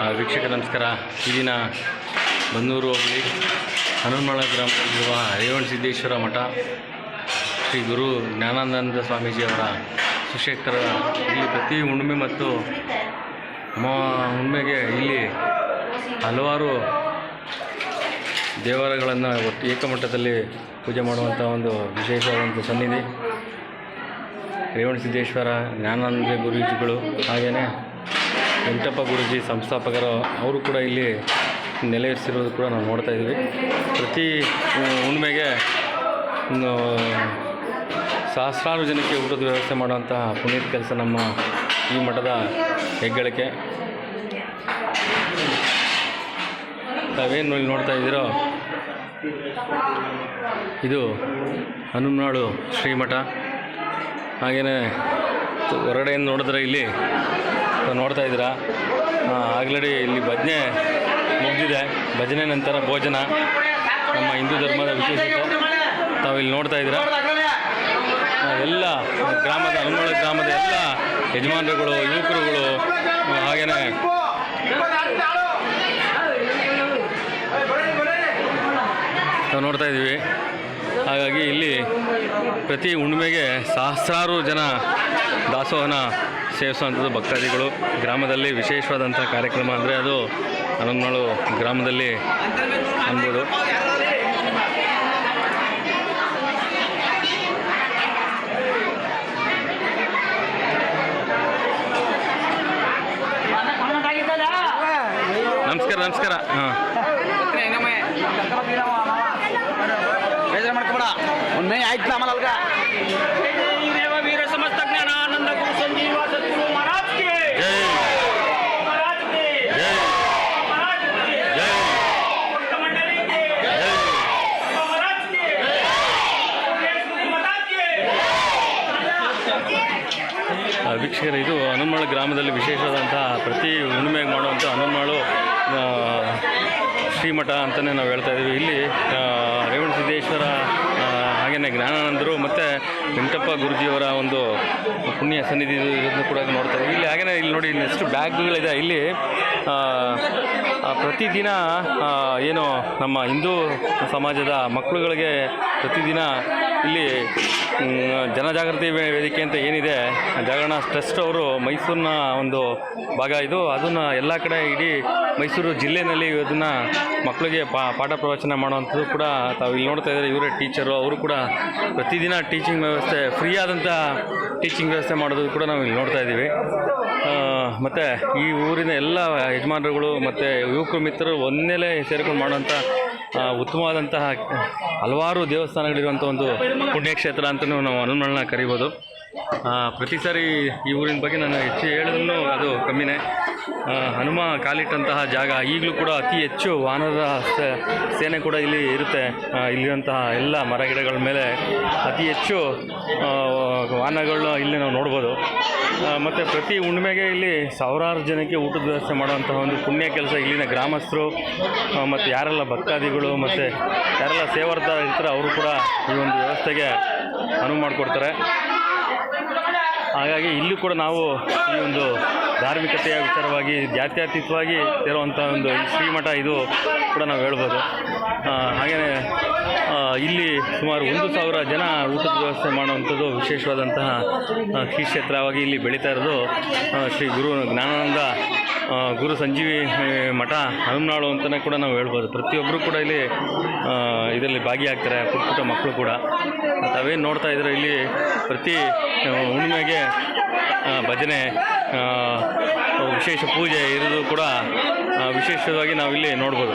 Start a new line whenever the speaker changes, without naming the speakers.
ವೀಕ್ಷಕ ನಮಸ್ಕಾರ. ಈ ದಿನ ಬನ್ನೂರು ಹೋಗಲಿ ಹನುಮಳ ಗ್ರಾಮದಲ್ಲಿರುವ ರೇವಣ ಸಿದ್ದೇಶ್ವರ ಮಠ, ಶ್ರೀ ಗುರು ಜ್ಞಾನಾನಂದ ಸ್ವಾಮೀಜಿಯವರ ಸುಶೇಖರ ಇಲ್ಲಿ ಪ್ರತಿ ಹುಣ್ಣಿಮೆ ಮತ್ತು ಹುಣ್ಣಿಮೆಗೆ ಇಲ್ಲಿ ಹಲವಾರು ದೇವರಗಳನ್ನು ಒಟ್ಟು ಏಕಮಟ್ಟದಲ್ಲಿ ಪೂಜೆ ಮಾಡುವಂಥ ಒಂದು ವಿಶೇಷವಾದಂಥ ಸನ್ನಿಧಿ. ರೇವಣ ಸಿದ್ದೇಶ್ವರ ಜ್ಞಾನಾನಂದ ಗುರೂಜಿಗಳು ಹಾಗೆಯೇ ವೆಂಕಟಪ್ಪ ಗುರುಜಿ ಸಂಸ್ಥಾಪಕರು, ಅವರು ಕೂಡ ಇಲ್ಲಿ ನೆಲೆಸಿರೋದು ಕೂಡ ನಾವು ನೋಡ್ತಾ ಇದ್ದೀವಿ. ಪ್ರತಿ ಹುಣ್ಣಿಮೆಗೆ ಸಹಸ್ರಾರು ಜನಕ್ಕೆ ಊಟದ ವ್ಯವಸ್ಥೆ ಮಾಡುವಂತಹ ಪುನೀತ್ ಕೆಲಸ ನಮ್ಮ ಈ ಮಠದ ಹೆಗ್ಗಳಿಕೆ. ತಾವೇನು ಇಲ್ಲಿ ನೋಡ್ತಾ ಇದ್ದೀರೋ? ಇದು ಹನುಮನಾಡು ಶ್ರೀಮಠ. ಹಾಗೆಯೇ ಹೊರಗಡೆಯಿಂದ ನೋಡಿದ್ರೆ ಇಲ್ಲಿ ನೋಡ್ತಾ ಇದ್ದೀರಾ? ಆಲ್ರೆಡಿ ಇಲ್ಲಿ ಭಜನೆ ಮುಗಿದಿದೆ. ಭಜನೆ ನಂತರ ಭೋಜನ ನಮ್ಮ ಹಿಂದೂ ಧರ್ಮದ ವಿಶೇಷತೆ. ತಾವು ಇಲ್ಲಿ ನೋಡ್ತಾ ಇದ್ದೀರಾ? ಎಲ್ಲ ಗ್ರಾಮದ ಹನುಮಳ ಗ್ರಾಮದ ಎಲ್ಲ ಯಜಮಾನರುಗಳು, ಯುವಕರುಗಳು ಹಾಗೆಯೇ ನಾವು ನೋಡ್ತಾ ಇದ್ದೀವಿ. ಹಾಗಾಗಿ ಇಲ್ಲಿ ಪ್ರತಿ ಹುಣ್ಣಿಮೆಗೆ ಸಹಸ್ರಾರು ಜನ ದಾಸೋಹನ ಸೇವಿಸುವಂಥದ್ದು ಭಕ್ತಾದಿಗಳು. ಗ್ರಾಮದಲ್ಲಿ ವಿಶೇಷವಾದಂಥ ಕಾರ್ಯಕ್ರಮ ಅಂದರೆ ಅದು ಹನುಮನಾಳು ಗ್ರಾಮದಲ್ಲಿ ಅನ್ಬೋದು ನಮಸ್ಕಾರ ನಮಸ್ಕಾರ. ಹಾಂ.
ಬೇಜಾರು ಮಾಡ್ಕೊಬೇಡ. ಒಂದು ಆಯ್ತು ಆಮೇಲೆ ಅಲ್ಗ.
ವೀಕ್ಷಕರೇ, ಇದು ಹನುಮಾಳು ಗ್ರಾಮದಲ್ಲಿ ವಿಶೇಷವಾದಂತಹ ಪ್ರತಿ ಹುಣ್ಣಿಮೆಗೆ ಮಾಡುವಂಥ ಹನುಮಾಳು ಶ್ರೀಮಠ ಅಂತಲೇ ನಾವು ಹೇಳ್ತಾ ಇದ್ದೀವಿ. ಇಲ್ಲಿ ರೇವಣ ಸಿದ್ದೇಶ್ವರ ಹಾಗೆಯೇ ಜ್ಞಾನಾನಂದರು ಮತ್ತು ವೆಂಕಟಪ್ಪ ಗುರುಜಿಯವರ ಒಂದು ಪುಣ್ಯ ಸನ್ನಿಧಿ ಇದನ್ನು ಕೂಡ ನೋಡ್ತಾ ಇದ್ದೀವಿ. ಇಲ್ಲಿ ಹಾಗೆಯೇ ಇಲ್ಲಿ ನೋಡಿ ಎಷ್ಟು ಬ್ಯಾಗ್ಗಳಿದೆ. ಇಲ್ಲಿ ಪ್ರತಿದಿನ ಏನು ನಮ್ಮ ಹಿಂದೂ ಸಮಾಜದ ಮಕ್ಕಳುಗಳಿಗೆ ಪ್ರತಿದಿನ ಇಲ್ಲಿ ಜನಜಾಗೃತಿ ವೇದಿಕೆ ಅಂತ ಏನಿದೆ, ಜಾಗರಣ ಟ್ರಸ್ಟ್ ಅವರು ಮೈಸೂರಿನ ಒಂದು ಭಾಗ ಇದು. ಅದನ್ನು ಎಲ್ಲ ಕಡೆ ಇಡೀ ಮೈಸೂರು ಜಿಲ್ಲೆಯಲ್ಲಿ ಇದನ್ನು ಮಕ್ಕಳಿಗೆ ಪಾಠ ಪ್ರವಚನ ಮಾಡುವಂಥದ್ದು ಕೂಡ ತಾವು ಇಲ್ಲಿ ನೋಡ್ತಾ ಇದ್ದಾರೆ. ಇವರೇ ಟೀಚರು ಅವರು ಕೂಡ ಪ್ರತಿದಿನ ಟೀಚಿಂಗ್ ವ್ಯವಸ್ಥೆ ಫ್ರೀ ಆದಂಥ ಟೀಚಿಂಗ್ ವ್ಯವಸ್ಥೆ ಮಾಡೋದು ಕೂಡ ನಾವು ಇಲ್ಲಿ ನೋಡ್ತಾ ಇದ್ದೀವಿ. ಮತ್ತು ಈ ಊರಿನ ಎಲ್ಲ ಯಜಮಾನರುಗಳು ಮತ್ತು ಯುವಕರು, ಮಿತ್ರರು ಒಂದೇಲೆ ಸೇರಿಕೊಂಡು ಮಾಡುವಂಥ ಉತ್ತಮವಾದಂತಹ ಹಲವಾರು ದೇವಸ್ಥಾನಗಳಿರುವಂಥ ಒಂದು ಪುಣ್ಯಕ್ಷೇತ್ರ ಅಂತಲೂ ನಾವು ಹನುಮಳನ್ನ ಕರಿಬೋದು. ಪ್ರತಿ ಸಾರಿ ಈ ಊರಿನ ಬಗ್ಗೆ ನಾನು ಹೆಚ್ಚು ಹೇಳಿದ್ರು ಅದು ಕಮ್ಮಿನೇ. ಹನುಮ ಕಾಲಿಟ್ಟಂತಹ ಜಾಗ ಈಗಲೂ ಕೂಡ ಅತಿ ಹೆಚ್ಚು ವಾನರ ಸೇನೆ ಕೂಡ ಇಲ್ಲಿ ಇರುತ್ತೆ. ಇಲ್ಲಿರುವಂತಹ ಎಲ್ಲ ಮರಗಿಡಗಳ ಮೇಲೆ ಅತಿ ಹೆಚ್ಚು ವಾಹನಗಳನ್ನ ಇಲ್ಲಿ ನಾವು ನೋಡ್ಬೋದು. ಮತ್ತು ಪ್ರತಿ ಹುಣ್ಣಿಮೆಗೆ ಇಲ್ಲಿ ಸಾವಿರಾರು ಜನಕ್ಕೆ ಊಟದ ವ್ಯವಸ್ಥೆ ಮಾಡುವಂತಹ ಒಂದು ಪುಣ್ಯ ಕೆಲಸ ಇಲ್ಲಿನ ಗ್ರಾಮಸ್ಥರು ಮತ್ತು ಯಾರೆಲ್ಲ ಭಕ್ತಾದಿಗಳು, ಮತ್ತು ಯಾರೆಲ್ಲ ಸೇವಾರ್ಥ ಇರ್ತಾರೆ ಅವರು ಕೂಡ ಈ ಒಂದು ವ್ಯವಸ್ಥೆಗೆ ಅನುವು ಮಾಡಿಕೊಡ್ತಾರೆ. ಹಾಗಾಗಿ ಇಲ್ಲೂ ಕೂಡ ನಾವು ಈ ಒಂದು ಧಾರ್ಮಿಕತೆಯ ವಿಚಾರವಾಗಿ, ಜಾತ್ಯತೀತವಾಗಿ ಇರುವಂಥ ಒಂದು ಶ್ರೀಮಠ ಇದು ಕೂಡ ನಾವು ಹೇಳ್ಬೋದು. ಹಾಗೆಯೇ ಇಲ್ಲಿ ಸುಮಾರು ಒಂದು ಸಾವಿರ ಜನ ಊಟದ ವ್ಯವಸ್ಥೆ ಮಾಡುವಂಥದ್ದು ವಿಶೇಷವಾದಂತಹ ಶ್ರೀ ಕ್ಷೇತ್ರವಾಗಿ ಇಲ್ಲಿ ಬೆಳೀತಾ ಇರೋದು ಶ್ರೀ ಗುರು ಜ್ಞಾನಾನಂದ ಗುರು ಸಂಜೀವಿ ಮಠ ಹನುಮನಾಳು ಅಂತಲೇ ಕೂಡ ನಾವು ಹೇಳ್ಬೋದು. ಪ್ರತಿಯೊಬ್ಬರು ಕೂಡ ಇಲ್ಲಿ ಇದರಲ್ಲಿ ಭಾಗಿಯಾಗ್ತಾರೆ ಪುಟ್ಟ ಪುಟ್ಟ ಮಕ್ಕಳು ಕೂಡ. ತಾವೇನು ನೋಡ್ತಾ ಇದ್ರೆ ಇಲ್ಲಿ ಪ್ರತಿ ಹುಣ್ಣಿಮೆಗೆ ಭಜನೆ ವಿಶೇಷ ಪೂಜೆ ಇರೋದು ಕೂಡ ವಿಶೇಷವಾಗಿ ನಾವಿಲ್ಲಿ ನೋಡ್ಬೋದು.